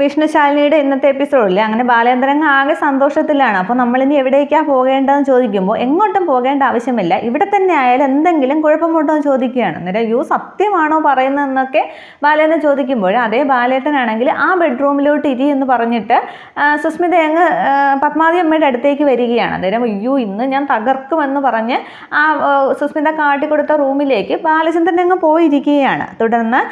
വിഷ്ണുശാലിനിയുടെ ഇന്നത്തെ എപ്പിസോഡിൽ അങ്ങനെ ബാലേന്ദ്രങ്ങ ആകെ സന്തോഷത്തിലാണ്. അപ്പോൾ നമ്മളിനി എവിടേക്കാണ് പോകേണ്ടതെന്ന് ചോദിക്കുമ്പോൾ എങ്ങോട്ടും പോകേണ്ട ആവശ്യമില്ല. ഇവിടെ തന്നെ ആയാലും എന്തെങ്കിലും കുഴപ്പമുണ്ടോ എന്ന് ചോദിക്കുകയാണ്. അന്നേരം യു സത്യമാണോ പറയുന്നതെന്നൊക്കെ ബാലേന്ദ്രൻ ചോദിക്കുമ്പോൾ അതേ ബാലേട്ടനാണെങ്കിൽ ആ ബെഡ്റൂമിലോട്ട് ഇരി എന്ന് പറഞ്ഞിട്ട് സുസ്മിത അങ്ങ് പത്മാവതി അമ്മയുടെ അടുത്തേക്ക് വരികയാണ്. അന്നേരം അയ്യോ ഇന്ന് ഞാൻ തകർക്കുമെന്ന് പറഞ്ഞ് ആ സുസ്മിത കാട്ടിക്കൊടുത്ത റൂമിലേക്ക് ബാലചന്ദ്രൻ അങ്ങ് പോയിരിക്കുകയാണ്. തുടർന്ന്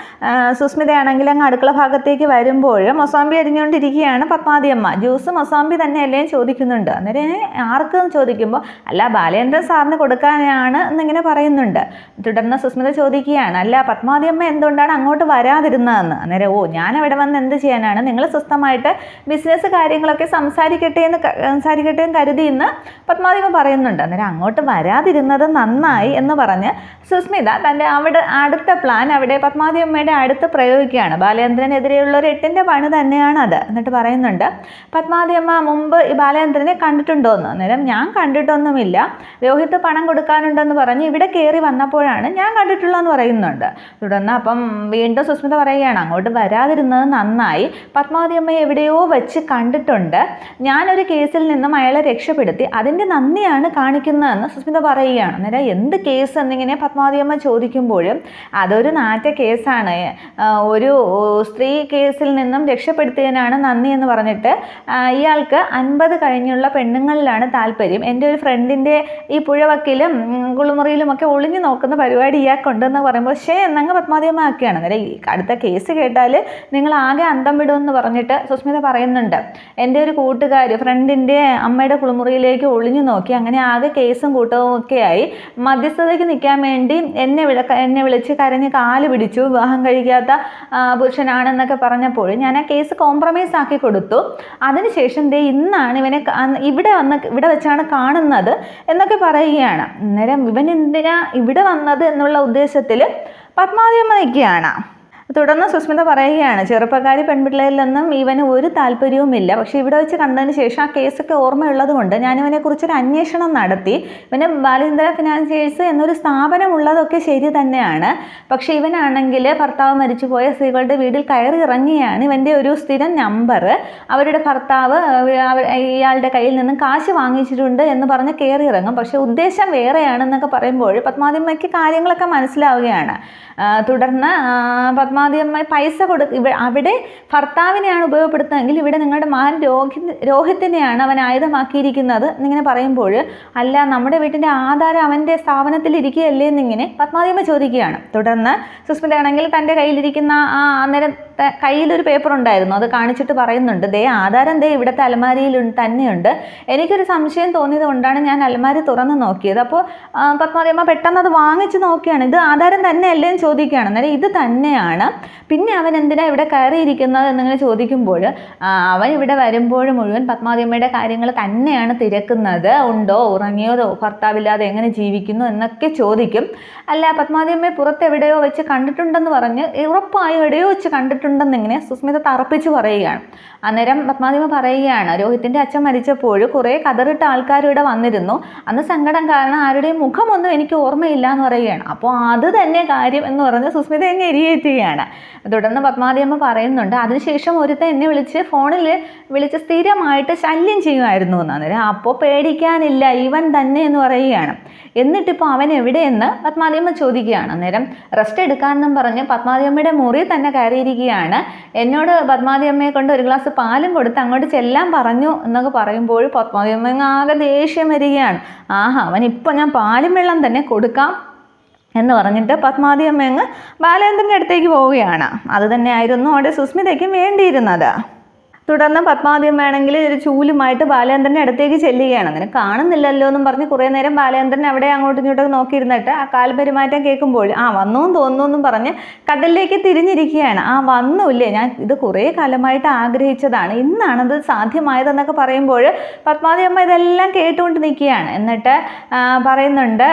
സുസ്മിതയാണെങ്കിൽ അങ്ങ് അടുക്കള ഭാഗത്തേക്ക് വരുമ്പോൾ മൊസാമ്പി അരിഞ്ഞുകൊണ്ടിരിക്കുകയാണ് പത്മാതിയമ്മ ജ്യൂസ് മൊസാമ്പി തന്നെയല്ലേ ചോദിക്കുന്നുണ്ട്. അന്നേരം ആർക്കും ചോദിക്കുമ്പോൾ അല്ല ബാലേന്ദ്രൻ സാറിന് കൊടുക്കാനാണ് എന്നിങ്ങനെ പറയുന്നുണ്ട്. തുടർന്ന് സുസ്മിത ചോദിക്കുകയാണ് അല്ല പത്മാതിയമ്മ എന്തുകൊണ്ടാണ് അങ്ങോട്ട് വരാതിരുന്നതെന്ന്? അന്നേരം ഓ ഞാൻ അവിടെ വന്ന് എന്ത് ചെയ്യാനാണ്? നിങ്ങൾ സ്വസ്ഥമായിട്ട് ബിസിനസ് കാര്യങ്ങളൊക്കെ സംസാരിക്കട്ടെ എന്ന് സംസാരിക്കട്ടെ എന്ന് കരുതി ഇന്ന് പത്മാതിയമ്മ പറയുന്നുണ്ട്. അന്നേരം അങ്ങോട്ട് വരാതിരുന്നത് നന്നായി എന്ന് പറഞ്ഞ് സുസ്മിത തന്റെ അവിടെ അടുത്ത പ്ലാൻ അവിടെ പത്മാതിയമ്മയുടെ അടുത്ത് പ്രയോഗിക്കുകയാണ്. ബാലേന്ദ്രനെതിരെയുള്ള ഒരു എട്ടിന്റെ പണി തന്നെയാണ് അത് എന്നിട്ട് പറയുന്നുണ്ട് പത്മാവതി അമ്മ മുമ്പ് ഈ ബാലചന്ദ്രനെ കണ്ടിട്ടുണ്ടോ എന്ന് അന്നേരം ഞാൻ കണ്ടിട്ടൊന്നുമില്ല. രോഹിത് പണം കൊടുക്കാനുണ്ടെന്ന് പറഞ്ഞ് ഇവിടെ കയറി വന്നപ്പോഴാണ് ഞാൻ കണ്ടിട്ടുള്ളതെന്ന് പറയുന്നുണ്ട്. തുടർന്ന് അപ്പം വീണ്ടും സുസ്മിത പറയുകയാണ് അങ്ങോട്ട് വരാതിരുന്നത് നന്നായി. പത്മാവതി അമ്മയെ എവിടെയോ വെച്ച് കണ്ടിട്ടുണ്ട്. ഞാനൊരു കേസിൽ നിന്നും അയാളെ രക്ഷപ്പെടുത്തി അതിന്റെ നന്ദിയാണ് കാണിക്കുന്നതെന്ന് സുസ്മിത പറയുകയാണ്. അന്നേരം എന്ത് കേസ്? എന്നിങ്ങനെ പത്മാവതി അമ്മ ചോദിക്കുമ്പോഴും അതൊരു നാറ്റ കേസാണ്. ഒരു സ്ത്രീ കേസിൽ നിന്നും രക്ഷപ്പെടുത്തിയതിനാണ് നന്ദി എന്ന് പറഞ്ഞിട്ട് ഇയാൾക്ക് അൻപത് കഴിഞ്ഞുള്ള പെണ്ണുങ്ങളിലാണ് താല്പര്യം. എന്റെ ഒരു ഫ്രണ്ടിന്റെ ഈ പുഴവക്കിലും കുളിമുറിയിലും ഒക്കെ ഒളിഞ്ഞു നോക്കുന്ന പരിപാടി ഇയാൾക്കുണ്ടെന്ന് പറയുമ്പോൾ ഷേ എന്നങ്ങ് പത്മാവതിയമ്മ ആക്കുകയാണ്. അന്നേരം അടുത്ത കേസ് കേട്ടാൽ നിങ്ങൾ ആകെ അന്തം വിടുമെന്ന് പറഞ്ഞിട്ട് സുസ്മിത പറയുന്നുണ്ട്. എന്റെ ഒരു കൂട്ടുകാർ ഫ്രണ്ടിന്റെ അമ്മയുടെ കുളിമുറിയിലേക്ക് ഒളിഞ്ഞു നോക്കി അങ്ങനെ ആകെ കേസും കൂട്ടവും ഒക്കെ ആയി. മധ്യസ്ഥതയ്ക്ക് നിൽക്കാൻ വേണ്ടി എന്നെ വിള എന്നെ വിളിച്ച് കരഞ്ഞ് കാൽ പിടിച്ചു. വിവാഹം കഴിക്കാത്ത പുരുഷനാണെന്നൊക്കെ പറഞ്ഞപ്പോൾ ഞാൻ ആ കേസ് കോംപ്രമൈസ് ആക്കി കൊടുത്തു. അതിനുശേഷം ദേ ഇന്നാണ് ഇവനെ ഇവിടെ വന്ന് ഇവിടെ വെച്ചാണ് കാണുന്നത് എന്നൊക്കെ പറയുകയാണ്. അന്നേരം ഇവൻ എന്തിനാ ഇവിടെ വന്നത് എന്നുള്ള ഉദ്ദേശത്തിൽ പത്മാവതി അമ്മ നിൽക്കുകയാണ്. തുടർന്ന് സുസ്മിത പറയുകയാണ് ചെറുപ്പക്കാരി പെൺപിള്ളേരിലൊന്നും ഇവന് ഒരു താല്പര്യവുമില്ല. പക്ഷേ ഇവിടെ വെച്ച് കണ്ടതിന് ശേഷം ആ കേസൊക്കെ ഓർമ്മയുള്ളത് കൊണ്ട് ഞാൻ ഇവനെക്കുറിച്ചൊരു അന്വേഷണം നടത്തി. ഇവന് ബാലചന്ദ്ര ഫിനാൻസിയേഴ്സ് എന്നൊരു സ്ഥാപനം ഉള്ളതൊക്കെ ശരി തന്നെയാണ്. പക്ഷേ ഇവനാണെങ്കിൽ ഭർത്താവ് മരിച്ചുപോയ സ്ത്രീകളുടെ വീട്ടിൽ കയറി ഇറങ്ങിയാണ് ഇവന്റെ ഒരു സ്ഥിരം നമ്പർ. അവരുടെ ഭർത്താവ് ഇയാളുടെ കയ്യിൽ നിന്നും കാശ് വാങ്ങിച്ചിട്ടുണ്ട് എന്ന് പറഞ്ഞ് കയറി ഇറങ്ങും. പക്ഷേ ഉദ്ദേശം വേറെയാണെന്നൊക്കെ പറയുമ്പോൾ പത്മാതിമയ്ക്ക് കാര്യങ്ങളൊക്കെ മനസ്സിലാവുകയാണ്. തുടർന്ന് ആ, പത്മാവതിയമ്മ പൈസ കൊടു ഇവ അവിടെ ഭർത്താവിനെയാണ് ഉപയോഗപ്പെടുത്തുന്നതെങ്കിൽ ഇവിടെ നിങ്ങളുടെ മകൻ രോഹി രോഹിത്തിനെയാണ് അവൻ ആയുധമാക്കിയിരിക്കുന്നത് എന്നിങ്ങനെ പറയുമ്പോൾ അല്ല നമ്മുടെ വീട്ടിന്റെ ആധാരം അവന്റെ സ്ഥാപനത്തിൽ ഇരിക്കുകയല്ലേ എന്നിങ്ങനെ പത്മാവതിയമ്മ ചോദിക്കുകയാണ്. തുടർന്ന് സുസ്മിതയാണെങ്കിൽ തന്റെ കയ്യിലിരിക്കുന്ന ആ അന്നേരം കയ്യിലൊരു പേപ്പർ ഉണ്ടായിരുന്നു. അത് കാണിച്ചിട്ട് പറയുന്നുണ്ട് ദേ ആധാരം ദേ ഇവിടുത്തെ അലമാരിയിൽ തന്നെയുണ്ട്. എനിക്കൊരു സംശയം തോന്നിയത് കൊണ്ടാണ് ഞാൻ അലമാരി തുറന്ന് നോക്കിയത്. അപ്പോൾ പത്മാവതിയമ്മ പെട്ടെന്ന് അത് വാങ്ങിച്ച് നോക്കിയാണ് ഇത് ആധാരം തന്നെയല്ലേ എന്ന് ചോദിക്കുകയാണ്. അന്നേരം ഇത് തന്നെയാണ് പിന്നെ അവൻ എന്തിനാ ഇവിടെ കയറിയിരിക്കുന്നത് എന്നിങ്ങനെ ചോദിക്കുമ്പോൾ അവൻ ഇവിടെ വരുമ്പോൾ മുഴുവൻ പത്മാവതിയമ്മയുടെ കാര്യങ്ങൾ തന്നെയാണ് തിരക്കുന്നത്. ഉണ്ടോ? ഉറങ്ങിയതോ ഭർത്താവില്ലാതെ എങ്ങനെ ജീവിക്കുന്നു എന്നൊക്കെ ചോദിക്കും. അല്ല പത്മാവതിയമ്മയെ പുറത്തെവിടെയോ വെച്ച് കണ്ടിട്ടുണ്ടെന്ന് പറഞ്ഞ് ഉറപ്പായും എവിടെയോ വെച്ച് കണ്ടിട്ടുണ്ടെന്നിങ്ങനെ സുസ്മിത തറപ്പിച്ച് പറയുകയാണ്. അന്നേരം പത്മാവതിയമ്മ പറയുകയാണ് രോഹിത്തിന്റെ അച്ഛൻ മരിച്ചപ്പോൾ കുറേ കതറിട്ട ആൾക്കാർ ഇവിടെ വന്നിരുന്നു. അന്ന് സങ്കടം കാരണം ആരുടെയും മുഖമൊന്നും എനിക്ക് ഓർമ്മയില്ല എന്ന് പറയുകയാണ്. അപ്പോൾ അത് തന്നെ കാര്യം എന്ന് പറഞ്ഞ് സുസ്മിത അങ്ങ് എരിയേറ്റുകയാണ്. തുടർന്ന് പത്മാവതിയമ്മ പറയുന്നുണ്ട് അതിനുശേഷം ഒരുത്തെ എന്നെ വിളിച്ച് ഫോണിൽ വിളിച്ച് സ്ഥിരമായിട്ട് ശല്യം ചെയ്യുമായിരുന്നു എന്ന്. അന്നേരം അപ്പോൾ പേടിക്കാനില്ല ഇവൻ തന്നെ എന്ന് പറയുകയാണ്. എന്നിട്ടിപ്പോൾ അവൻ എവിടെയെന്ന്? പത്മാവതിയമ്മ ചോദിക്കുകയാണ് അന്നേരം റെസ്റ്റ് എടുക്കാമെന്നും പറഞ്ഞ് പത്മാവതിയമ്മയുടെ മുറി തന്നെ കയറിയിരിക്കുകയാണ്. എന്നോട് പത്മാവതിയമ്മയെ കൊണ്ട് ഒരു ഗ്ലാസ് പാലും കൊടുത്ത് അങ്ങോട്ട് ചെല്ലാൻ പറഞ്ഞു എന്നൊക്കെ പറയുമ്പോൾ പത്മാവതിയമ്മ അങ്ങ് ആകെ ദേഷ്യം വരികയാണ്. ആഹാ അവൻ ഇപ്പം ഞാൻ പാലും വെള്ളം തന്നെ കൊടുക്കാം എന്ന് പറഞ്ഞിട്ട് പത്മാവതി അമ്മ അങ്ങ് ബാലേന്ദ്രന്റെ അടുത്തേക്ക് പോവുകയാണ്. അത് തന്നെയായിരുന്നു അവിടെ സുസ്മിതയ്ക്കും വേണ്ടിയിരുന്നത്. തുടർന്ന് പത്മാവതിയും വേണമെങ്കിൽ ഒരു ചൂലുമായിട്ട് ബാലചന്ദ്രന്റെ അടുത്തേക്ക് ചെല്ലുകയാണ്. അതിനെ കാണുന്നില്ലല്ലോ എന്നും പറഞ്ഞ് കുറേ നേരം ബാലചന്ദ്രൻ അവിടെ അങ്ങോട്ടും ഇങ്ങോട്ടും നോക്കിയിരുന്നിട്ട് ആ കാൽ പെരുമാറ്റം കേൾക്കുമ്പോൾ ആ വന്നു തോന്നുന്നു എന്നും പറഞ്ഞ് കടലിലേക്ക് തിരിഞ്ഞിരിക്കുകയാണ്. ആ വന്നുല്ലേ. ഞാൻ ഇത് കുറേ കാലമായിട്ട് ആഗ്രഹിച്ചതാണ്. ഇന്നാണത് സാധ്യമായതെന്നൊക്കെ പറയുമ്പോൾ പത്മാവതി അമ്മ ഇതെല്ലാം കേട്ടുകൊണ്ട് നിൽക്കുകയാണ്. എന്നിട്ട് പറയുന്നുണ്ട്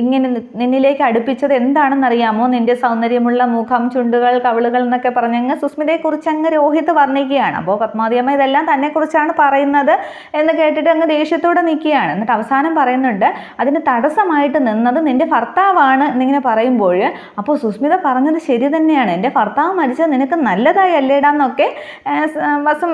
ഇങ്ങനെ നിന്നിലേക്ക് അടുപ്പിച്ചത് എന്താണെന്നറിയാമോ? നിന്റെ സൗന്ദര്യമുള്ള മുഖം ചുണ്ടുകൾ കവിളുകൾ എന്നൊക്കെ പറഞ്ഞങ്ങ് സുസ്മിതയെക്കുറിച്ച് അങ്ങ് രോഹിത് വർണിക്കുകയാണ്. അപ്പോൾ പത്മാതിയമ്മ ഇതെല്ലാം തന്നെക്കുറിച്ചാണ് പറയുന്നത് എന്ന് കേട്ടിട്ട് അങ്ങ് ദേഷ്യത്തോടെ നിൽക്കുകയാണ് എന്നിട്ട് അവസാനം പറയുന്നുണ്ട് അതിന് തടസ്സമായിട്ട് നിന്നത് നിന്റെ ഭർത്താവാണ് എന്നിങ്ങനെ പറയുമ്പോൾ അപ്പോൾ സുസ്മിത പറഞ്ഞത് ശരി തന്നെയാണ്. എന്റെ ഭർത്താവ് മരിച്ചത് നിനക്ക് നല്ലതായി അല്ലേടാന്നൊക്കെ വസം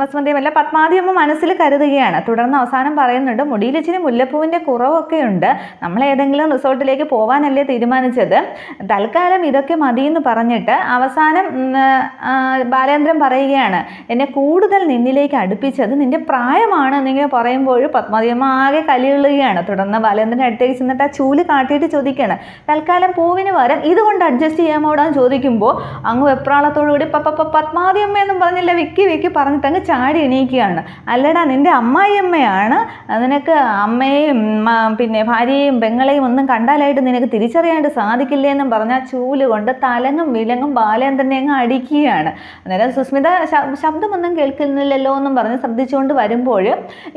വസുമതിയമ്മല്ല പത്മാതിയമ്മ മനസ്സിൽ കരുതുകയാണ്. തുടർന്ന് അവസാനം പറയുന്നുണ്ട് മുടിയിൽ ഇച്ചിരി മുല്ലപ്പൂവിന്റെ കുറവൊക്കെ ഉണ്ട്. നമ്മൾ ഏതെങ്കിലും റിസോർട്ടിലേക്ക് പോകാനല്ലേ തീരുമാനിച്ചത്? തൽക്കാലം ഇതൊക്കെ മതിയെന്ന് പറഞ്ഞിട്ട് അവസാനം ബാലേന്ദ്രൻ പറയുകയാണ് എന്നെ കൂടുതൽ നിന്നിലേക്ക് അടുപ്പിച്ചത് നിന്റെ പ്രായമാണ് എന്നിങ്ങനെ പറയുമ്പോൾ പത്മാതിയമ്മ ആകെ കലിയുള്ളുകയാണ്. തുടർന്ന് ബാലേന്ദ്രൻ അടുത്തേക്ക് ചെന്നിട്ട് ആ ചൂൽ കാട്ടിയിട്ട് ചോദിക്കുകയാണ് തൽക്കാലം പൂവിന് പകരം ഇതുകൊണ്ട് അഡ്ജസ്റ്റ് ചെയ്യാമോടാന്ന് ചോദിക്കുമ്പോൾ അങ്ങ് വെപ്രാളത്തോടുകൂടി പപ്പ പത്മാതിയമ്മ എന്നും പറഞ്ഞില്ല വിക്കി വിക്കി പറഞ്ഞിട്ട് അങ്ങ് ചാടി എണീക്കുകയാണ്. അല്ലടാ നിന്റെ അമ്മായിയമ്മയാണ്. നിനക്ക് അമ്മയെയും പിന്നെ ഭാര്യയും പെങ്ങളെയും ഒന്നും കണ്ടാലായിട്ട് നിനക്ക് തിരിച്ചറിയാനായിട്ട് സാധിക്കില്ലേ എന്നും പറഞ്ഞാൽ ചൂൽ കൊണ്ട് തലങ്ങും വിലങ്ങും ബാലേന്ദ്രനെ അങ്ങ് അടിക്കുകയാണ്. അന്നേരം സുസ്മിത ശബ്ദമൊന്നും കേൾക്കുന്നില്ലല്ലോ എന്നും പറഞ്ഞ് ശ്രദ്ധിച്ചുകൊണ്ട് വരുമ്പോൾ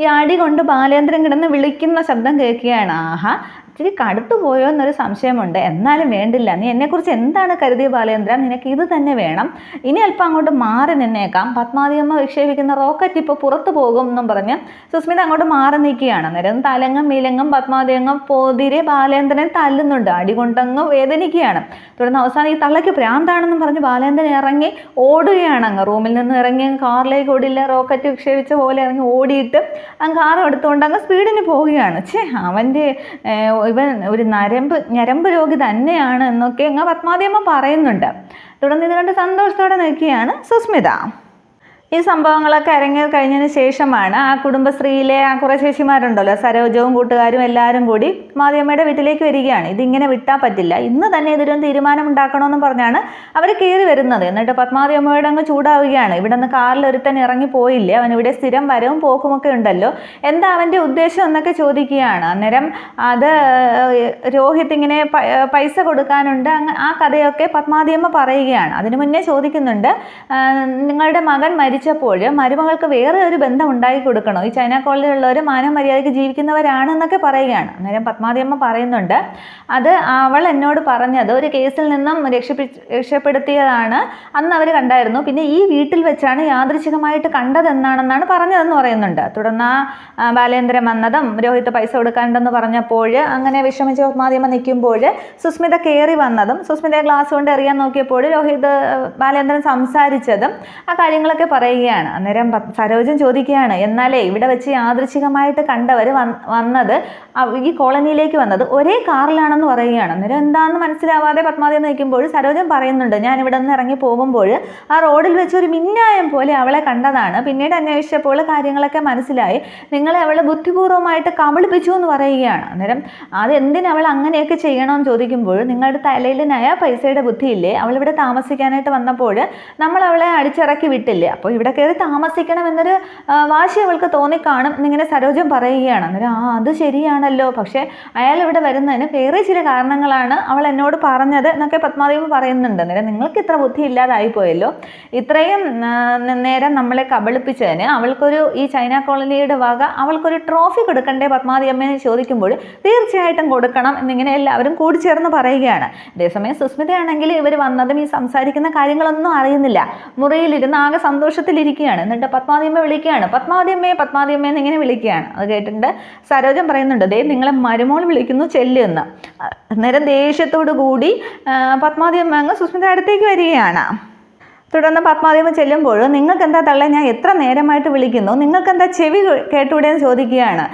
ഈ അടി കൊണ്ട് ബാലേന്ദ്രൻ കിടന്ന് വിളിക്കുന്ന ശബ്ദം കേൾക്കുകയാണ്. ആഹാ ഇച്ചിരി കടുത്തു പോയോ എന്നൊരു സംശയമുണ്ട്. എന്നാലും വേണ്ടില്ല. നീ എന്നെക്കുറിച്ച് എന്താണ് കരുതിയ ബാലേന്ദ്ര? നിനക്ക് ഇത് തന്നെ വേണം. ഇനി അല്പം അങ്ങോട്ട് മാറി നിന്നേക്കാം. പത്മാതിയമ്മ വിക്ഷേപിക്കുന്ന റോക്കറ്റ് ഇപ്പോൾ പുറത്തു പോകും എന്നും പറഞ്ഞ് സുസ്മിത അങ്ങോട്ട് മാറി നിൽക്കുകയാണ്. അന്നേരം തലങ്ങും മീലങ്ങും പത്മാതിയങ്ങും പോതിരെ ബാലേന്ദ്രനെ തല്ലുന്നുണ്ട്. അടികൊണ്ടങ്ങ് വേദനിക്കുകയാണ്. തുടർന്ന് അവസാനം ഈ തള്ളയ്ക്ക് പ്രാന്താണെന്നും പറഞ്ഞ് ബാലേന്ദ്രൻ ഇറങ്ങി ഓടുകയാണ് അങ്ങ്. റൂമിൽ നിന്ന് ഇറങ്ങി കാറിലേക്ക് ഓടില്ല. റോക്കറ്റ് വിക്ഷേപിച്ച പോലെ ഇറങ്ങി ഓടിയിട്ട് അങ്ങ് കാർ എടുത്തുകൊണ്ട് അങ്ങ് സ്പീഡിന് പോവുകയാണ്. ഛേ അവന്റെ ഇവൻ ഒരു നരമ്പ് ഞരമ്പ് രോഗി തന്നെയാണ് എന്നൊക്കെ അങ്ങ് പത്മാദിയമ്മ പറയുന്നുണ്ട്. തുടർന്ന് ഇത് കണ്ട് സന്തോഷത്തോടെ നിൽക്കുകയാണ് സുസ്മിത. ഈ സംഭവങ്ങളൊക്കെ അരങ്ങി കഴിഞ്ഞതിന് ശേഷമാണ് ആ കുടുംബശ്രീയിലെ ആ കുറേ ചേച്ചിമാരുണ്ടല്ലോ സരോജവും കൂട്ടുകാരും എല്ലാവരും കൂടി മാധ്യമയുടെ വീട്ടിലേക്ക് വരികയാണ്. ഇതിങ്ങനെ വിട്ടാൽ പറ്റില്ല. ഇന്ന് തന്നെ ഇതിലൊരു തീരുമാനം ഉണ്ടാക്കണമെന്ന് പറഞ്ഞാണ് അവർ കയറി വരുന്നത്. എന്നിട്ട് പത്മാതിയമ്മയോട് അങ്ങ് ചൂടാവുകയാണ്. ഇവിടെ നിന്ന് കാറിൽ ഒരുത്തൻ ഇറങ്ങി പോയില്ല അവൻ ഇവിടെ സ്ഥിരം വരവും പോക്കുമൊക്കെ ഉണ്ടല്ലോ. എന്താ അവന്റെ ഉദ്ദേശം എന്നൊക്കെ ചോദിക്കുകയാണ്. അന്നേരം അത് രോഹിത് ഇങ്ങനെ പൈസ കൊടുക്കാനുണ്ട്. ആ കഥയൊക്കെ പത്മാതിയമ്മ പറയുകയാണ്. അതിനു മുന്നേ ചോദിക്കുന്നുണ്ട് നിങ്ങളുടെ മകൻ മരി മരിച്ചപ്പോൾ മരുമകൾക്ക് വേറെ ഒരു ബന്ധം ഉണ്ടാക്കി കൊടുക്കണോ. ഈ ചൈന കോളനിയിലുള്ളവർ മാനം മര്യാദയ്ക്ക് ജീവിക്കുന്നവരാണെന്നൊക്കെ പറയുകയാണ്. അന്നേരം പത്മാതിയമ്മ പറയുന്നുണ്ട്. അത് അവൾ എന്നോട് പറഞ്ഞത് ഒരു കേസിൽ നിന്നും രക്ഷപ്പെ രക്ഷപ്പെടുത്തിയതാണ് അന്ന് അവർ കണ്ടായിരുന്നു. പിന്നെ ഈ വീട്ടിൽ വെച്ചാണ് യാദൃശികമായിട്ട് കണ്ടതെന്നാണെന്നാണ് പറഞ്ഞതെന്ന് പറയുന്നുണ്ട്. തുടർന്ന് ബാലേന്ദ്രൻ വന്നതും രോഹിത് പൈസ കൊടുക്കാനുണ്ടെന്ന് പറഞ്ഞപ്പോൾ അങ്ങനെ വിഷമിച്ച് പത്മാതിയമ്മ നിൽക്കുമ്പോൾ സുസ്മിത കയറി വന്നതും സുസ്മിത ഗ്ലാസ് കൊണ്ട് എറിയാൻ നോക്കിയപ്പോൾ രോഹിത് ബാലേന്ദ്രൻ സംസാരിച്ചതും ആ കാര്യങ്ങളൊക്കെ പറയും പറയുകയാണ്. അന്നേരം സരോജൻ ചോദിക്കുകയാണ് എന്നാലേ ഇവിടെ വെച്ച് യാദൃശികമായിട്ട് കണ്ടവർ വന്നത് ഈ കോളനിയിലേക്ക് വന്നത് ഒരേ കാറിലാണെന്ന് പറയുകയാണ്. അന്നേരം എന്താണെന്ന് മനസ്സിലാവാതെ പത്മാവതി നിൽക്കുമ്പോൾ സരോജൻ പറയുന്നുണ്ട് ഞാൻ ഇവിടെ നിന്ന് ഇറങ്ങി പോകുമ്പോൾ ആ റോഡിൽ വെച്ച് ഒരു മിന്നായം പോലെ അവളെ കണ്ടതാണ്. പിന്നീട് അന്വേഷിച്ചപ്പോൾ കാര്യങ്ങളൊക്കെ മനസ്സിലായി. നിങ്ങളെ അവളെ ബുദ്ധിപൂർവമായിട്ട് കബളിപ്പിച്ചു എന്ന് പറയുകയാണ്. അന്നേരം അത് എന്തിനു അവൾ അങ്ങനെയൊക്കെ ചെയ്യണമെന്ന് ചോദിക്കുമ്പോൾ നിങ്ങളുടെ തലയിൽ നയ പൈസയുടെ ബുദ്ധിയില്ലേ? അവളിവിടെ താമസിക്കാനായിട്ട് വന്നപ്പോൾ നമ്മൾ അവളെ അടിച്ചിറക്കി വിട്ടില്ലേ? അപ്പോൾ ഇവിടെ കയറി താമസിക്കണം എന്നൊരു വാശി അവൾക്ക് തോന്നിക്കാണും എന്നിങ്ങനെ സരോജം പറയുകയാണ്. അന്നേരം ആ അത് ശരിയാണല്ലോ. പക്ഷേ അയാൾ ഇവിടെ വരുന്നതിന് വേറെ ചില കാരണങ്ങളാണ് അവൾ എന്നോട് പറഞ്ഞത് എന്നൊക്കെ പത്മാദേവി പറയുന്നുണ്ട്. അന്നേരം നിങ്ങൾക്ക് ഇത്ര ബുദ്ധി ഇല്ലാതായി പോയല്ലോ. ഇത്രയും നേരം നമ്മളെ കബളിപ്പിച്ചതിന് അവൾക്കൊരു ഈ ചൈന കോളനിയുടെ വക അവൾക്കൊരു ട്രോഫി കൊടുക്കണ്ടേ പത്മാവതി അമ്മയെന്ന് ചോദിക്കുമ്പോൾ തീർച്ചയായിട്ടും കൊടുക്കണം എന്നിങ്ങനെ എല്ലാവരും കൂടി ചേർന്ന് പറയുകയാണ്. അതേസമയം സുസ്മിതയാണെങ്കിൽ ഇവർ വന്നതും ഈ സംസാരിക്കുന്ന കാര്യങ്ങളൊന്നും അറിയുന്നില്ല. മുറിയിലിരുന്ന് ആകെ സന്തോഷത്തിൽ ഉറക്കത്തിലിരിക്കുകയാണ് എന്നിട്ട് പത്മാതിയമ്മ വിളിക്കുകയാണ്. പത്മാതിയമ്മയെ എന്ന് ഇങ്ങനെ വിളിക്കുകയാണ്. അത് കേട്ടിട്ട് സരോജം പറയുന്നുണ്ട് ദേ നിങ്ങളെ മരുമോൾ വിളിക്കുന്നു ചെല്ലുന്ന് അന്നേരം ദേഷ്യത്തോടു കൂടി പത്മാതിയമ്മ അങ്ങ് സുസ്മിത അടുത്തേക്ക് വരികയാണ്. തുടർന്ന് പത്മാദേവ് ചെല്ലുമ്പോൾ നിങ്ങൾക്ക് എന്താ തള്ളേ? ഞാൻ എത്ര നേരമായിട്ട് വിളിക്കുന്നു? നിങ്ങൾക്ക് എന്താ ചെവി കേട്ടൂടെ എന്ന് ചോദിക്കുകയാണ്.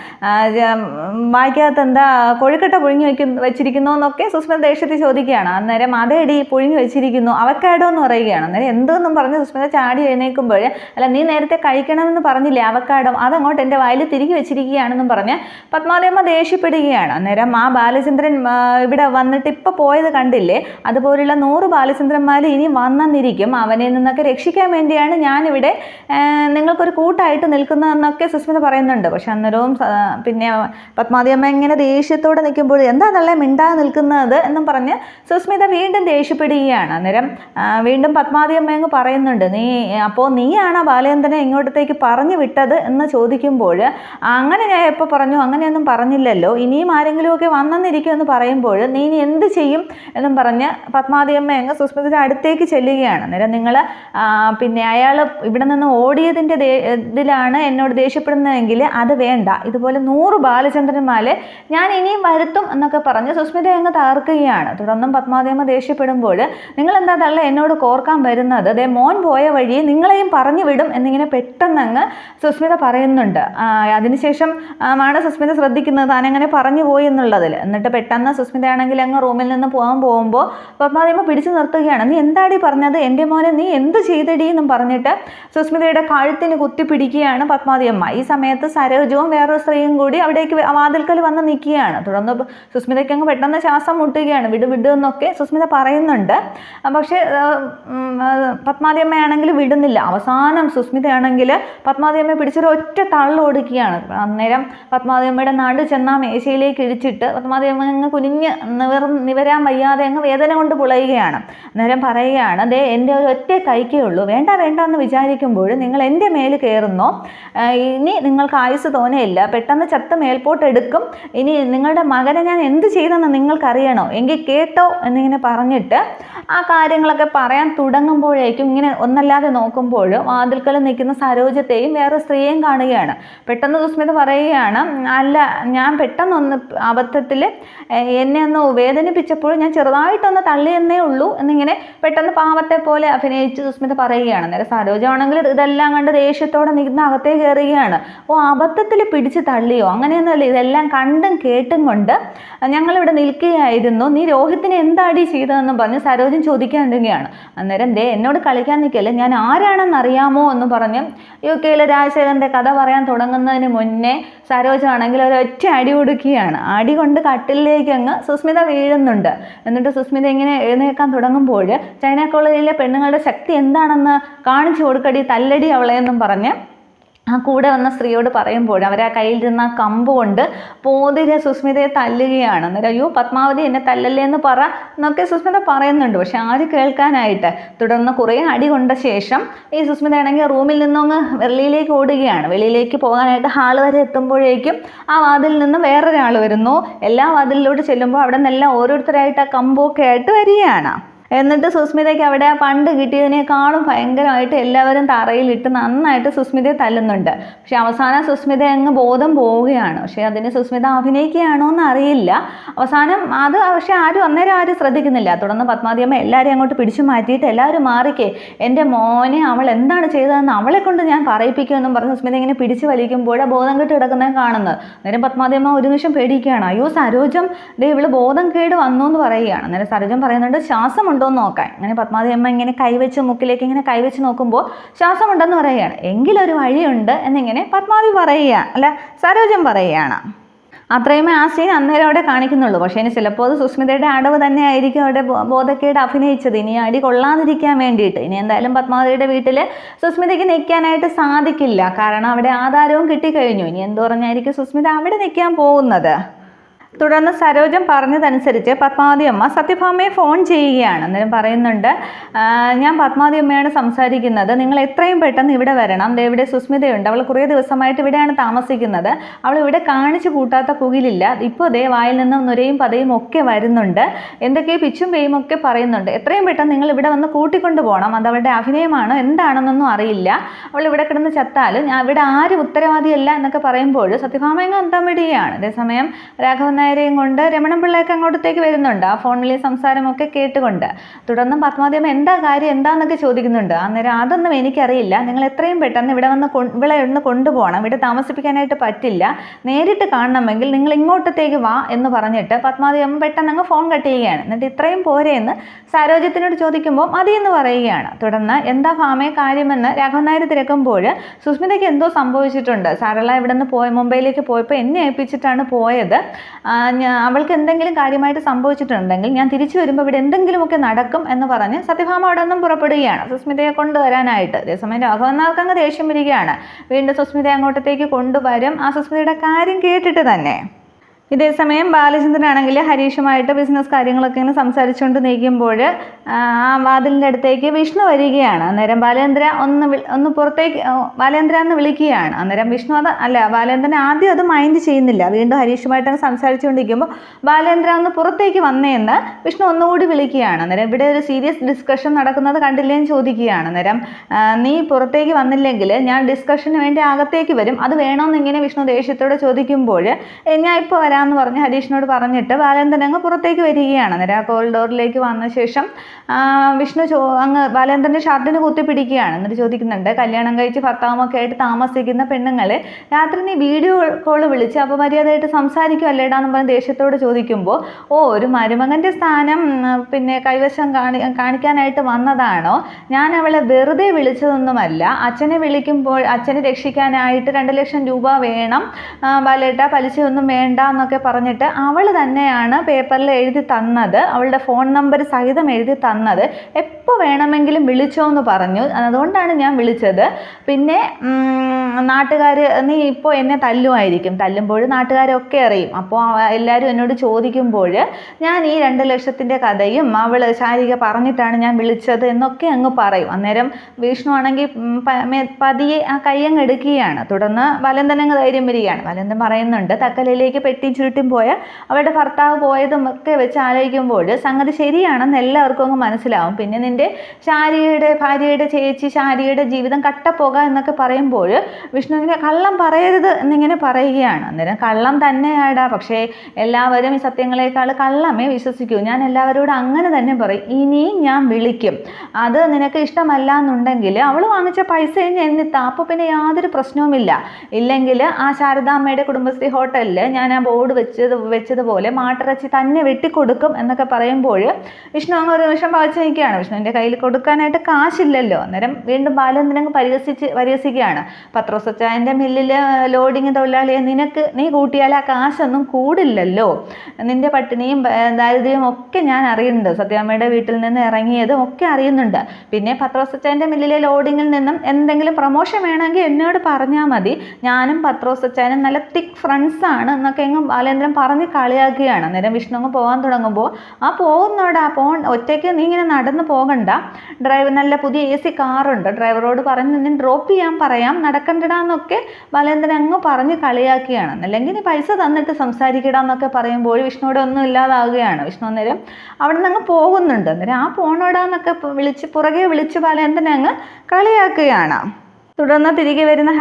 വായിക്കാത്ത എന്താ കൊഴുക്കട്ട പുഴുങ്ങി വയ്ക്കുന്നു വെച്ചിരിക്കുന്നു എന്നൊക്കെ സുസ്മിത ദേഷ്യത്തിൽ ചോദിക്കുകയാണ്. അന്നേരം അതേടി പുഴുങ്ങി വെച്ചിരിക്കുന്നു അവക്കാഡോ എന്ന് പറയുകയാണ്. അന്നേരം എന്തോന്നും പറഞ്ഞ് സുസ്മിത ചാടി എഴുന്നേൽക്കുമ്പോൾ അല്ല നീ നേരത്തെ കഴിക്കണമെന്ന് പറഞ്ഞില്ലേ അവക്കാഡോ അതങ്ങോട്ട് എന്റെ വായിൽ തിരികെ വെച്ചിരിക്കുകയാണെന്നും പറഞ്ഞ് പത്മാദേവ ദേഷ്യപ്പെടുകയാണ്. അന്നേരം ആ ബാലചന്ദ്രൻ ഇവിടെ വന്നിട്ട് ഇപ്പോൾ പോയത് കണ്ടില്ലേ? അതുപോലുള്ള നൂറ് ബാലചന്ദ്രന്മാർ ഇനി വന്നെന്നിരിക്കും അവനെ നിന്നൊക്കെ രക്ഷിക്കാൻ വേണ്ടിയാണ് ഞാനിവിടെ നിങ്ങൾക്കൊരു കൂട്ടായിട്ട് നിൽക്കുന്നതെന്നൊക്കെ സുസ്മിത പറയുന്നുണ്ട്. പക്ഷെ അന്നേരവും പിന്നെ പത്മാവതി അമ്മ ഇങ്ങനെ ദേഷ്യത്തോടെ നിൽക്കുമ്പോൾ എന്താ നല്ല മിണ്ടാതെ നിൽക്കുന്നത് എന്നും പറഞ്ഞ് സുസ്മിത വീണ്ടും ദേഷ്യപ്പെടുകയാണ്. അന്നേരം വീണ്ടും പത്മാവതി അമ്മ അങ്ങ് പറയുന്നുണ്ട് നീ അപ്പോൾ നീയാണ് ബാലചന്ദ്രനെ ഇങ്ങോട്ടത്തേക്ക് പറഞ്ഞു വിട്ടത്? എന്ന് ചോദിക്കുമ്പോൾ അങ്ങനെ ഞാൻ എപ്പോൾ പറഞ്ഞു? അങ്ങനെയൊന്നും പറഞ്ഞില്ലല്ലോ. ഇനിയും ആരെങ്കിലുമൊക്കെ വന്നെന്നിരിക്കും എന്ന് പറയുമ്പോൾ നീ ഇനി എന്ത് ചെയ്യും? എന്നും പറഞ്ഞ് പത്മാവതി അമ്മ അങ്ങ് സുസ്മിതയുടെ അടുത്തേക്ക് ചെല്ലുകയാണ്. അന്നേരം നിങ്ങൾ നിങ്ങൾ പിന്നെ അയാൾ ഇവിടെ നിന്ന് ഓടിയതിന്റെ ഇതിലാണ് എന്നോട് ദേഷ്യപ്പെടുന്നതെങ്കിൽ അത് വേണ്ട. ഇതുപോലെ നൂറ് ബാലചന്ദ്രന്മാരെ ഞാൻ ഇനിയും വരുത്തും എന്നൊക്കെ പറഞ്ഞ് സുസ്മിത അങ്ങ് തകർക്കുകയാണ്. തുടർന്നും പത്മാദേവ ദേഷ്യപ്പെടുമ്പോൾ നിങ്ങൾ എന്താ തള്ള എന്നോട് കോർക്കാൻ വരുന്നത്? ദേ മോൻ പോയ വഴി നിങ്ങളെയും പറഞ്ഞു വിടും എന്നിങ്ങനെ പെട്ടെന്നങ്ങ് സുസ്മിത പറയുന്നുണ്ട്. അതിനുശേഷം ആണ് സുസ്മിത ശ്രദ്ധിക്കുന്നത്? താനങ്ങനെ പറഞ്ഞു പോയി എന്നുള്ളതിൽ എന്നിട്ട് പെട്ടെന്ന് സുസ്മിതയാണെങ്കിൽ അങ്ങ് റൂമിൽ നിന്ന് പോകാൻ പോകുമ്പോൾ പത്മാദേവ പിടിച്ചു നിർത്തുകയാണ്. നീ എന്താടി പറഞ്ഞത്? എന്റെ മോനെ എന്ത് ചെയ്തടി എന്നും പറഞ്ഞിട്ട് സുസ്മിതയുടെ കഴുത്തിന് കുത്തി പിടിക്കുകയാണ് പത്മാതിയമ്മ ഈ സമയത്ത് സരോജവും വേറൊരു സ്ത്രീയും കൂടി അവിടേക്ക് വാതിൽക്കൽ വന്ന് നിൽക്കുകയാണ്. തുടർന്ന് സുസ്മിതയ്ക്ക് അങ്ങ് പെട്ടെന്ന് ശ്വാസം മുട്ടുകയാണ്. വിട് വിട് എന്നൊക്കെ സുസ്മിത പറയുന്നുണ്ട്. പക്ഷേ പത്മാതിയമ്മയാണെങ്കിൽ വിടുന്നില്ല. അവസാനം സുസ്മിതയാണെങ്കിൽ പത്മാതിയമ്മയെ പിടിച്ചൊരു ഒറ്റ തള്ളോടുക്കുകയാണ് അന്നേരം പത്മാതിയമ്മയുടെ നാട് ചെന്നാ മേശയിലേക്ക് ഇടിച്ചിട്ട് പത്മാതിയമ്മ അങ്ങ് കുനിഞ്ഞ് നിവർ നിവരാൻ വയ്യാതെ അങ്ങ് വേദന കൊണ്ട് പുളയുകയാണ്. അന്നേരം പറയുകയാണ് ദേ എന്റെ ഒരു ഒറ്റ കൈക്കേ ഉള്ളൂ. വേണ്ട വേണ്ട എന്ന് വിചാരിക്കുമ്പോൾ നിങ്ങൾ എന്റെ മേൽ കയറുന്നോ? ഇനി നിങ്ങൾക്ക് ആയുസ് തോനെയില്ല പെട്ടെന്ന് ചത്ത് മേൽപോട്ട് എടുക്കും. ഇനി നിങ്ങളുടെ മകനെ ഞാൻ എന്ത് ചെയ്തെന്ന് നിങ്ങൾക്കറിയണോ? എങ്കിൽ കേട്ടോ എന്നിങ്ങനെ പറഞ്ഞിട്ട് ആ കാര്യങ്ങളൊക്കെ പറയാൻ തുടങ്ങുമ്പോഴേക്കും ഇങ്ങനെ ഒന്നല്ലാതെ നോക്കുമ്പോഴും വാതിൽക്കൽ നിൽക്കുന്ന സരോജത്തെയും വേറെ സ്ത്രീയെയും കാണുകയാണ്. പെട്ടെന്ന് സുസ്മിത പറയുകയാണ് അല്ല ഞാൻ പെട്ടെന്നൊന്ന് അബദ്ധത്തിൽ എന്നെ ഒന്ന് വേദനിപ്പിച്ചപ്പോൾ ഞാൻ ചെറുതായിട്ടൊന്ന് തള്ളിയെന്നേ ഉള്ളൂ എന്നിങ്ങനെ പെട്ടെന്ന് പാവത്തെ പോലെ അഭിനയിച്ച് സുസ്മിത പറയുകയാണ്. നേരെ സരോജമാണെങ്കിൽ ഇതെല്ലാം കണ്ട് ദേഷ്യത്തോടെ നിൽക്കുന്ന അകത്തേ കയറുകയാണ്. ഓ അബദ്ധത്തിൽ പിടിച്ച് തള്ളിയോ? അങ്ങനെയൊന്നുമല്ല. ഇതെല്ലാം കണ്ടും കേട്ടും കൊണ്ട് ഞങ്ങളിവിടെ നിൽക്കുകയായിരുന്നു. നീ രോഹിത്തിന് എന്താടി ചെയ്തതെന്നും പറഞ്ഞ് സരോജൻ ചോദിക്കാണ്ടിരിക്കുകയാണ് അന്നേരം ദേ എന്നോട് കളിക്കാൻ നിൽക്കല്ലേ? ഞാൻ ആരാണെന്ന് അറിയാമോ എന്ന് പറഞ്ഞ് യു കെയിലെ രാജശേഖരന്റെ കഥ പറയാൻ തുടങ്ങുന്നതിന് മുന്നേ സരോജമാണെങ്കിൽ ഒരു ഒറ്റ അടി കൊടുക്കുകയാണ്. അടി കൊണ്ട് കട്ടിലേക്ക് അങ്ങ് സുസ്മിത വീഴുന്നുണ്ട്. എന്നിട്ട് സുസ്മിത ഇങ്ങനെ എഴുന്നേൽക്കാൻ തുടങ്ങുമ്പോൾ ചൈന കോളേജിലെ പെണ്ണുങ്ങളുടെ ശക്തി എന്താണെന്ന് കാണിച്ചു കൊടുക്കടി തല്ലടി അവളെ എന്നും പറഞ്ഞ് ആ കൂടെ വന്ന സ്ത്രീയോട് പറയുമ്പോൾ അവർ ആ കയ്യിലിരുന്ന കമ്പ് കൊണ്ട് പോതിരെ സുസ്മിതയെ തല്ലുകയാണ്. അന്നേരം അയ്യോ പത്മാവതി എന്നെ തല്ലല്ലേ എന്ന് പറ എന്നൊക്കെ സുസ്മിത പറയുന്നുണ്ട്. പക്ഷെ ആര് കേൾക്കാനായിട്ട്? തുടർന്ന് കുറേ അടി കൊണ്ട ശേഷം ഈ സുസ്മിത ആണെങ്കിൽ റൂമിൽ നിന്നൊന്ന് വെളിയിലേക്ക് ഓടുകയാണ്. വെളിയിലേക്ക് പോകാനായിട്ട് ഹാൾ വരെ എത്തുമ്പോഴേക്കും ആ വാതിൽ നിന്ന് വേറൊരാൾ വരുന്നു. എല്ലാ വാതിലിലോട്ട് ചെല്ലുമ്പോൾ അവിടെ നിന്നെല്ലാം ഓരോരുത്തരായിട്ട് ആ കമ്പൊക്കെ ആയിട്ട് വരികയാണ്. എന്നിട്ട് സുസ്മിതയ്ക്ക് അവിടെ പണ്ട് കിട്ടിയതിനേക്കാളും ഭയങ്കരമായിട്ട് എല്ലാവരും തറയിലിട്ട് നന്നായിട്ട് സുസ്മിതയെ തല്ലുന്നുണ്ട്. പക്ഷെ അവസാനം സുസ്മിത അങ്ങ് ബോധം പോവുകയാണ്. പക്ഷെ അതിന് സുസ്മിത അഭിനയിക്കുകയാണോ എന്ന് അറിയില്ല അവസാനം അത് പക്ഷെ ആരും അന്നേരം ആരും ശ്രദ്ധിക്കുന്നില്ല. തുടർന്ന് പത്മാതിയമ്മ എല്ലാവരെയും അങ്ങോട്ട് പിടിച്ചു മാറ്റിയിട്ട് എല്ലാവരും മാറിക്കേ എന്റെ മോനെ അവൾ എന്താണ് ചെയ്തതെന്ന് അവളെ കൊണ്ട് ഞാൻ പറയിപ്പിക്കുമെന്നും പറഞ്ഞ് സുസ്മിത ഇങ്ങനെ പിടിച്ചു വലിക്കുമ്പോൾ ബോധം കെട്ട് കിടക്കുന്നത് കാണുന്നത്. അന്നേരം പത്മാതിയമ്മ ഒരു നിമിഷം പേടിക്കുകയാണ്. അയ്യോ സരോജം ദേ ഇവൾ ബോധം കേട് വന്നു എന്ന് പറയുകയാണ്. അന്നേരം സരോജം പറയുന്നുണ്ട് ശ്വാസമുണ്ടോ എന്ന് നോക്കാൻ ഇങ്ങനെ പത്മാവതി അമ്മ ഇങ്ങനെ കൈവച്ച് മുക്കിലേക്ക് ഇങ്ങനെ കൈവച്ച് നോക്കുമ്പോൾ ശ്വാസമുണ്ടെന്ന് പറയുകയാണ്. എങ്കിലൊരു വഴിയുണ്ട് എന്നിങ്ങനെ പത്മാവതി പറയുകയാണ് അല്ല സരോജം പറയുകയാണ്. അത്രയുമേ ആ സീൻ അന്നേരം അവിടെ കാണിക്കുന്നുള്ളൂ. പക്ഷേ ഇനി ചിലപ്പോൾ അത് സുസ്മിതയുടെ അടവ് തന്നെ ആയിരിക്കും അവിടെ ബോധക്കേട് അഭിനയിച്ചത്. ഇനി അടി കൊള്ളാതിരിക്കാൻ വേണ്ടിയിട്ട്. ഇനി എന്തായാലും പത്മാവതിയുടെ വീട്ടിൽ സുസ്മിതയ്ക്ക് നിൽക്കാനായിട്ട് സാധിക്കില്ല. കാരണം അവിടെ ആധാരവും കിട്ടിക്കഴിഞ്ഞു. ഇനി എന്ത് പറഞ്ഞായിരിക്കും സുസ്മിത അവിടെ നിൽക്കാൻ പോകുന്നത്? തുടർന്ന് സരോജം പറഞ്ഞതനുസരിച്ച് പത്മാവതി അമ്മ സത്യഭാമയെ ഫോൺ ചെയ്യുകയാണ്. അന്നേരം പറയുന്നുണ്ട് "ആ, ഞാൻ പത്മാവതി അമ്മയാണ് സംസാരിക്കുന്നത് നിങ്ങൾ എത്രയും പെട്ടെന്ന് ഇവിടെ വരണം. ഇവിടെ സുസ്മിതയുണ്ട്. അവൾ കുറേ ദിവസമായിട്ട് ഇവിടെയാണ് താമസിക്കുന്നത്. അവൾ ഇവിടെ കാണിച്ചു കൂട്ടാത്ത പുകിലില്ല. ഇപ്പോൾ ദേ വായിൽ നിന്നും നുരയും പതയും ഒക്കെ വരുന്നുണ്ട്. എന്തൊക്കെ പിച്ചും പേയും ഒക്കെ പറയുന്നുണ്ട്. എത്രയും പെട്ടെന്ന് നിങ്ങൾ ഇവിടെ വന്ന് കൂട്ടിക്കൊണ്ടു പോകണം അത് അവളുടെ അഭിനയമാണോ? എന്താണെന്നൊന്നും അറിയില്ല. അവൾ ഇവിടെ കിടന്ന് ചത്താലും ഇവിടെ ആരും ഉത്തരവാദിയല്ല എന്നൊക്കെ പറയുമ്പോൾ സത്യഭാമയങ്ങ് അന്തം വിടുകയാണ്. അതേസമയം രാഘവൻ നായരെയും കൊണ്ട് രമണൻ പിള്ളയൊക്കെ അങ്ങോട്ടത്തേക്ക് വരുന്നുണ്ട്. ആ ഫോണിലെ സംസാരമൊക്കെ കേട്ടുകൊണ്ട്. തുടർന്നും പത്മാവതിയമ്മ എന്താ കാര്യം? എന്താന്നൊക്കെ ചോദിക്കുന്നുണ്ട്. അന്നേരം അതൊന്നും എനിക്കറിയില്ല. നിങ്ങൾ എത്രയും പെട്ടെന്ന് ഇവിടെ വന്ന് ഇവിടെ ഒന്ന് കൊണ്ടുപോകണം. ഇവിടെ താമസിപ്പിക്കാനായിട്ട് പറ്റില്ല. നേരിട്ട് കാണണമെങ്കിൽ നിങ്ങൾ ഇങ്ങോട്ടത്തേക്ക് വാ എന്ന് പറഞ്ഞിട്ട് പത്മാവതിയമ്മ പെട്ടെന്ന് അങ്ങ് ഫോൺ കട്ട് ചെയ്യുകയാണ് എന്നിട്ട് ഇത്രയും പോരെ എന്ന് സരോജത്തിനോട് ചോദിക്കുമ്പോൾ മതി എന്ന് പറയുകയാണ്. തുടർന്ന് എന്താ ഫാമേ കാര്യമെന്ന്? രാഘവൻ നായർ തിരക്കുമ്പോൾ സുസ്മിതയ്ക്ക് എന്തോ സംഭവിച്ചിട്ടുണ്ട്. സാരള ഇവിടെ നിന്ന് പോയ മുംബൈയിലേക്ക് പോയപ്പോൾ എന്നെ ഏൽപ്പിച്ചിട്ടാണ് പോയത്. അവൾക്ക് എന്തെങ്കിലും കാര്യമായിട്ട് സംഭവിച്ചിട്ടുണ്ടെങ്കിൽ ഞാൻ തിരിച്ചു വരുമ്പോൾ ഇവിടെ എന്തെങ്കിലുമൊക്കെ നടക്കും എന്ന് പറഞ്ഞ് സത്യഭാമ അവിടെ നിന്നും പുറപ്പെടുകയാണ്. സുസ്മിതയെ കൊണ്ടുവരാനായിട്ട് അതേസമയം രാഘവനാഥ് അങ്ങ് ദേഷ്യം വരികയാണ്. വീണ്ടും സുസ്മിതയെ അങ്ങോട്ടത്തേക്ക് കൊണ്ടുവരും. ആ സുസ്മിതയുടെ കാര്യം കേട്ടിട്ട് തന്നെ. ഇതേസമയം ബാലചന്ദ്രനാണെങ്കിൽ ഹരീഷുമായിട്ട് ബിസിനസ് കാര്യങ്ങളൊക്കെ ഇങ്ങനെ സംസാരിച്ചുകൊണ്ട് നീക്കുമ്പോൾ ആ വാതിലിന്റെ അടുത്തേക്ക് വിഷ്ണു വരികയാണ്. അന്നേരം ബാലേന്ദ്ര ഒന്ന് ഒന്ന് പുറത്തേക്ക് ബാലേന്ദ്ര എന്ന് വിളിക്കുകയാണ്. അന്നേരം വിഷ്ണു അത് അല്ല ബാലേന്ദ്രൻ ആദ്യം അത് മൈൻഡ് ചെയ്യുന്നില്ല. വീണ്ടും ഹരീഷുമായിട്ട് സംസാരിച്ചുകൊണ്ടിരിക്കുമ്പോൾ ബാലേന്ദ്ര ഒന്ന് പുറത്തേക്ക് വന്നേന്ന് വിഷ്ണു ഒന്നുകൂടി വിളിക്കുകയാണ്. അന്നേരം ഇവിടെ ഒരു സീരിയസ് ഡിസ്കഷൻ നടക്കുന്നത് കണ്ടില്ലേന്ന് ചോദിക്കുകയാണ്. അന്നേരം നീ പുറത്തേക്ക് വന്നില്ലെങ്കിൽ ഞാൻ ഡിസ്കഷന് വേണ്ടി അകത്തേക്ക് വരും. അത് വേണമെന്ന് ഇങ്ങനെ വിഷ്ണു ദേഷ്യത്തോടെ ചോദിക്കുമ്പോൾ ഞാൻ ഇപ്പോൾ വരാമെന്ന് പറഞ്ഞ് ഹരീഷിനോട് പറഞ്ഞിട്ട് ബാലേന്ദ്രൻ അങ്ങ് പുറത്തേക്ക് വരികയാണ്. അന്നേരം ആ കോറിഡോറിലേക്ക് വന്ന ശേഷം വിഷ്ണു ചോ അങ്ങ് ബാലേന്ദ്രന്റെ ഷർട്ടിന് കുത്തിപ്പിടിക്കുകയാണ്. എന്നിട്ട് ചോദിക്കുന്നുണ്ട് കല്യാണം കഴിച്ച് ഭർത്താവുമൊക്കെ ആയിട്ട് താമസിക്കുന്ന പെണ്ണുങ്ങളെ രാത്രി നീ വീഡിയോ കോൾ വിളിച്ച് അപമര്യാദയായിട്ട് സംസാരിക്കുമല്ലേടാന്ന് പറഞ്ഞ് ദേഷ്യത്തോട് ചോദിക്കുമ്പോൾ ഓ ഒരു മരുമകന്റെ സ്ഥാനം പിന്നെ കൈവശം കാണി കാണിക്കാനായിട്ട് വന്നതാണോ? ഞാൻ അവളെ വെറുതെ വിളിച്ചതൊന്നുമല്ല. അച്ഛനെ വിളിക്കുമ്പോൾ അച്ഛനെ രക്ഷിക്കാനായിട്ട് രണ്ട് ലക്ഷം രൂപ വേണം. ബാലേട്ട പലിശയൊന്നും വേണ്ട എന്നൊക്കെ പറഞ്ഞിട്ട് അവൾ തന്നെയാണ് പേപ്പറിൽ എഴുതി തന്നത്. അവളുടെ ഫോൺ നമ്പർ സഹിതം എഴുതി തന്നത്. എപ്പോൾ വേണമെങ്കിലും വിളിച്ചോ എന്ന് പറഞ്ഞു. അതുകൊണ്ടാണ് ഞാൻ വിളിച്ചത്. പിന്നെ നാട്ടുകാർ നീ ഇപ്പോൾ എന്നെ തല്ലുമായിരിക്കും. തല്ലുമ്പോൾ നാട്ടുകാരൊക്കെ അറിയും. അപ്പോൾ എല്ലാവരും എന്നോട് ചോദിക്കുമ്പോൾ ഞാൻ ഈ രണ്ട് ലക്ഷത്തിന്റെ കഥയും അവൾ ശാരിക പറഞ്ഞിട്ടാണ് ഞാൻ വിളിച്ചത് എന്നൊക്കെ അങ്ങ് പറയും. അന്നേരം വിഷ്ണു ആണെങ്കിൽ പതിയെ ആ കയ്യങ്ങെടുക്കുകയാണ് തുടർന്ന് വലന്തനങ്ങ് ധൈര്യം വരികയാണ്. വലന്തൻ പറയുന്നുണ്ട് തക്കലയിലേക്ക് പെട്ടി ചുരുട്ടും പോയ അവരുടെ ഭർത്താവ് പോയതും ഒക്കെ വെച്ച് ആലോചിക്കുമ്പോൾ സംഗതി ശരിയാണെന്ന് എല്ലാവർക്കും അങ്ങ് മനസ്സിലാവും. പിന്നെ നിന്റെ ശാരിയുടെ ഭാര്യയുടെ ചേച്ചി ശാരിയുടെ ജീവിതം കട്ടപ്പോക എന്നൊക്കെ പറയുമ്പോൾ വിഷ്ണുവിനെ കള്ളം പറയരുത് എന്നിങ്ങനെ പറയുകയാണ്. അന്നേരം കള്ളം തന്നെയാടാ. പക്ഷേ എല്ലാവരും ഈ സത്യങ്ങളെക്കാൾ കള്ളമേ വിശ്വസിക്കൂ. ഞാൻ എല്ലാവരോടും അങ്ങനെ തന്നെ പറയും. ഇനിയും ഞാൻ വിളിക്കും. അത് നിനക്ക് ഇഷ്ടമല്ല എന്നുണ്ടെങ്കിൽ അവൾ വാങ്ങിച്ച പൈസ എന്നിത്താ അപ്പോൾ പിന്നെ യാതൊരു പ്രശ്നവുമില്ല. ഇല്ലെങ്കിൽ ആ ശാരദാമ്മയുടെ കുടുംബശ്രീ ഹോട്ടലിൽ ഞാൻ ആ ബോർഡ് വെച്ചത് വെച്ചതുപോലെ മാട്ടിറച്ചി തന്നെ വെട്ടിക്കൊടുക്കും എന്നൊക്കെ പറയുമ്പോൾ വിഷ്ണു അങ്ങ് ഒരു നിമിഷം പകച്ചു നിൽക്കുകയാണ്. വിഷ്ണുവിന്റെ കയ്യിൽ കൊടുക്കാനായിട്ട് കാശില്ലല്ലോ. അന്നേരം വീണ്ടും ബാലചന്ദ്രൻ പരിഹസിച്ച് പരിഹസിക്കുകയാണ്. പത്രോസച്ചായന്റെ മില്ലിൽ ലോഡിങ് തൊഴിലാളിയെ നിനക്ക് നീ കൂട്ടിയാൽ ആ കാശൊന്നും കൂടില്ലല്ലോ. നിന്റെ പട്ടിണിയും ദാരിദ്ര്യവും ഒക്കെ ഞാൻ അറിയുന്നുണ്ട്. സത്യാമ്മയുടെ വീട്ടിൽ നിന്ന് ഇറങ്ങിയതും ഒക്കെ അറിയുന്നുണ്ട്. പിന്നെ പത്രോസച്ചായന്റെ മില്ലിലെ ലോഡിങ്ങിൽ നിന്നും എന്തെങ്കിലും പ്രൊമോഷൻ വേണമെങ്കിൽ എന്നോട് പറഞ്ഞാൽ മതി. ഞാനും പത്രോസച്ചായനും നല്ല തിക്ക് ഫ്രണ്ട്സ് ആണ് എന്നൊക്കെ എങ്ങും ബാലേന്ദ്രൻ പറഞ്ഞ് കളിയാക്കുകയാണ്. അന്നേരം വിഷ്ണു അങ്ങ് പോകാൻ തുടങ്ങുമ്പോൾ ആ പോകുന്നോടാ പോ ഒറ്റയ്ക്ക് നീ ഇങ്ങനെ നടന്ന് പോകണ്ട. ഡ്രൈവർ നല്ല പുതിയ എ സി കാറുണ്ട്. ഡ്രൈവറോട് പറഞ്ഞ് നിന്നെ ഡ്രോപ്പ് ചെയ്യാൻ പറയാം. നടക്കണ്ടടാന്നൊക്കെ ബാലേന്ദ്രൻ അങ്ങ് പറഞ്ഞ് കളിയാക്കുകയാണ്. അല്ലെങ്കിൽ നീ പൈസ തന്നിട്ട് സംസാരിക്കടാന്നൊക്കെ പറയുമ്പോൾ വിഷ്ണുവിടെ ഒന്നും ഇല്ലാതാവുകയാണ്. വിഷ്ണു അന്നേരം അവിടെ നിന്ന് അങ്ങ് പോകുന്നുണ്ട്. അന്നേരം ആ പോണോടാന്നൊക്കെ വിളിച്ച് പുറകെ വിളിച്ച് ബാലേന്ദ്രൻ അങ്ങ് കളിയാക്കുകയാണ്. തുടർന്ന് തിരികെ വരുന്ന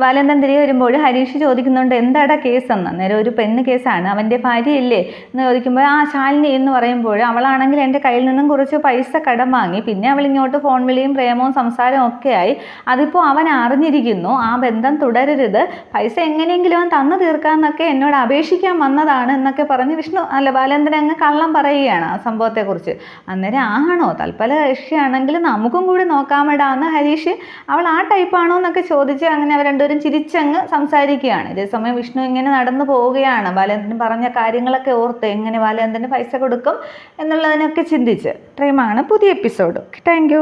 ബാലേന്ദ്രൻ തിരികെ വരുമ്പോൾ ഹരീഷ് ചോദിക്കുന്നുണ്ട് എന്താടാ കേസെന്ന് അന്നേരം ഒരു പെണ്ണ് കേസാണ് അവന്റെ ഭാര്യയില്ലേ എന്ന് ചോദിക്കുമ്പോൾ ആ ശാലിനി എന്ന് പറയുമ്പോൾ അവളാണെങ്കിൽ എന്റെ കയ്യിൽ നിന്നും കുറച്ച് പൈസ കടം വാങ്ങി. പിന്നെ അവൾ ഇങ്ങോട്ട് ഫോൺ വിളിയും പ്രേമവും സംസാരവും ഒക്കെ ആയി. അതിപ്പോൾ അവൻ അറിഞ്ഞിരിക്കുന്നു ആ ബന്ധം തുടരരുത്. പൈസ എങ്ങനെയെങ്കിലും അവൻ തന്നു തീർക്കാമെന്നൊക്കെ എന്നോട് അപേക്ഷിക്കാൻ വന്നതാണ് എന്നൊക്കെ പറഞ്ഞ് വിഷ്ണു അല്ല ബാലേന്ദ്രൻ അങ്ങ് കള്ളം പറയുകയാണ് ആ സംഭവത്തെക്കുറിച്ച്. അന്നേരം ആണോ? തൽപ്പല രക്ഷയാണെങ്കിൽ നമുക്കും കൂടി നോക്കാമെടാന്ന് ഹരീഷ് അവൾ ആ ടൈപ്പാണോ എന്നൊക്കെ ചോദിച്ച് അങ്ങനെ അവർ രണ്ടുപേരും ചിരിച്ചങ്ങ് സംസാരിക്കുകയാണ്. ഇതേസമയം വിഷ്ണു ഇങ്ങനെ നടന്നു പോവുകയാണ്. ബാലേന്ദ്രൻ പറഞ്ഞ കാര്യങ്ങളൊക്കെ ഓർത്ത് എങ്ങനെ ബാലേന്ദ്രന് പൈസ കൊടുക്കും എന്നുള്ളതിനൊക്കെ ചിന്തിച്ച്. ഇത്രയുമാണ് പുതിയ എപ്പിസോഡ്. താങ്ക്